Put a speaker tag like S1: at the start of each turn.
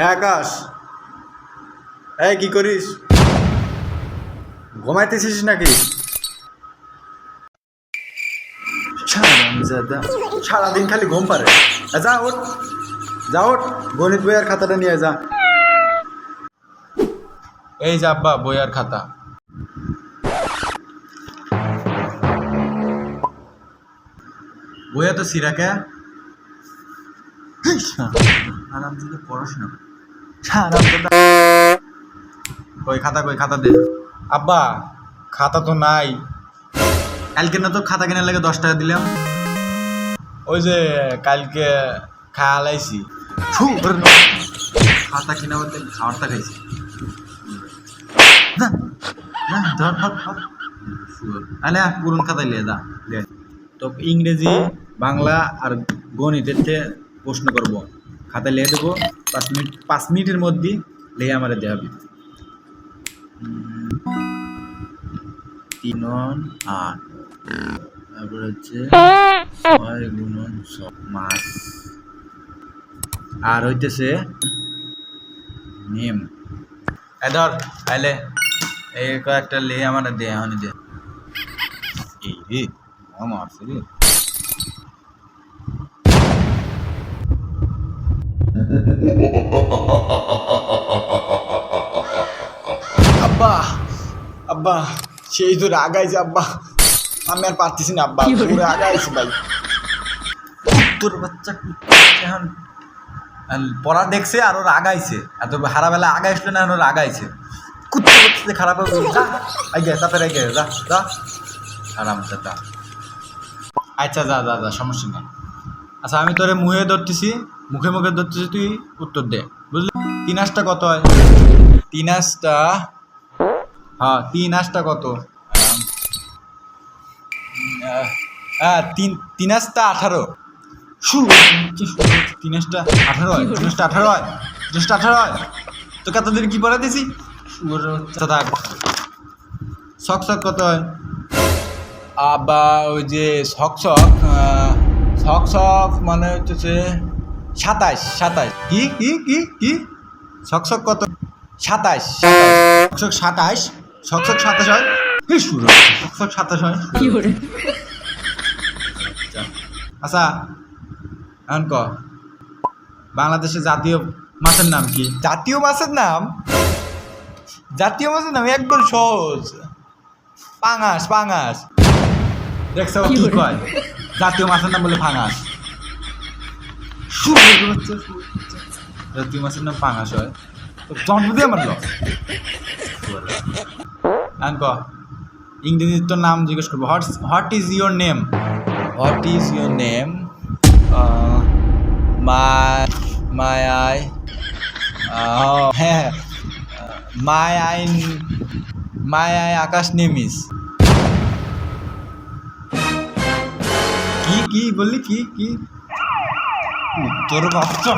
S1: এ আকাশ। এই, কি করিস? ঘুমাইতেছিস নাকি? সারাদিন খালি ঘুম পারে। যা ওঠ। যা ওঠ। গণিত বইয়ের খাতাটা নিয়ে যা। এই যে আব্বা, বইয়ের খাতা। বইয়া তো সিরাকে আরামজাদা পড়াশোনা করে। কই খাতা কই খাতা দে। আব্বা খাতা তো নাই। কালকে না তো খাতা কেনার লাগে দশ টাকা দিলাম। ওই যে কালকে খাওয়ালাইছি খাতা কিনা বলতে খাবারটা খাইছি। না, না, ধর, ধর, ধর। আলে পুরন খাতা লিয়ে লে। তো ইংরেজি বাংলা আর গণিতের থেকে প্রশ্ন করব। খাতা লিখে দেবো, পাঁচ মিনিট, পাঁচ মিনিটের মধ্যে লিখে আমার দেওয়া হবে। তিন তারপরে হচ্ছে ছয় গুণন মাস। আর হইতেছে নেম এ ধর আইলে এই কয়েকটা লে আমার দে এখন দে এই রে আমার রে। আব্বা আব্বা সেই তো রাগাইছে আব্বা। আমি আর পারতেছি না আব্বা। রাগাইছে ভাই। তোর বাচ্চা এখন? পড়া দেখছে আর ও রাগাইছে এত হারাবেলা আগাইছিল না এখন ও রাগাইছে কুত্তে কুত্তে খারাপ যা আগে তারপরে আগে যা যা। আরাম যা। আচ্ছা যা যা যা সমস্যা নেই। আচ্ছা আমি তোরে মুখে ধরতেছি। মুখে মুখে ধরতেছি তুই উত্তর দে, বুঝলি? তিন আঁশটা কত হয়? তিন আঁশটা হ্যাঁ তিন আঁশটা কত? হ্যাঁ তিন তিন আঁশটা আঠারো। তিন আঁশটা আঠারো হয়, তিন আঁশটা আঠারো হয়, তিন আঁশটা আঠারো হয়। তোকে এতদিন কি পড়া দিছি? থাক শখ শখ কত হয়? আবার ওই যে শখ শখ শখ শখ মানে হচ্ছে সাতাইশ সাতাইশ কি কি কি কি? শখ কত? শখ সাতাইশ শখ শখ সাতাশ হয়? কি শুরু? শখ সাতাশ হয়? আচ্ছা। এখন ক? বাংলাদেশের জাতীয় মাছের নাম কি? জাতীয় মাছের নাম? জাতীয় মাছের নাম একদম সহজ। পাঙাশ পাঙাশ। দেখছ কি কয়? জাতীয় মাছের নাম বলে পাঙাশ। জাতীয় মাছের নাম পাঙাশ হয়। তো জন্ম দিয়ে মারল ক ইংরেজির তোর নাম জিজ্ঞেস করব। What what is your name what is your name my my I হ্যাঁ my I my I Akash name is কি কি বললি? কি কি? উত্তর বাচ্চা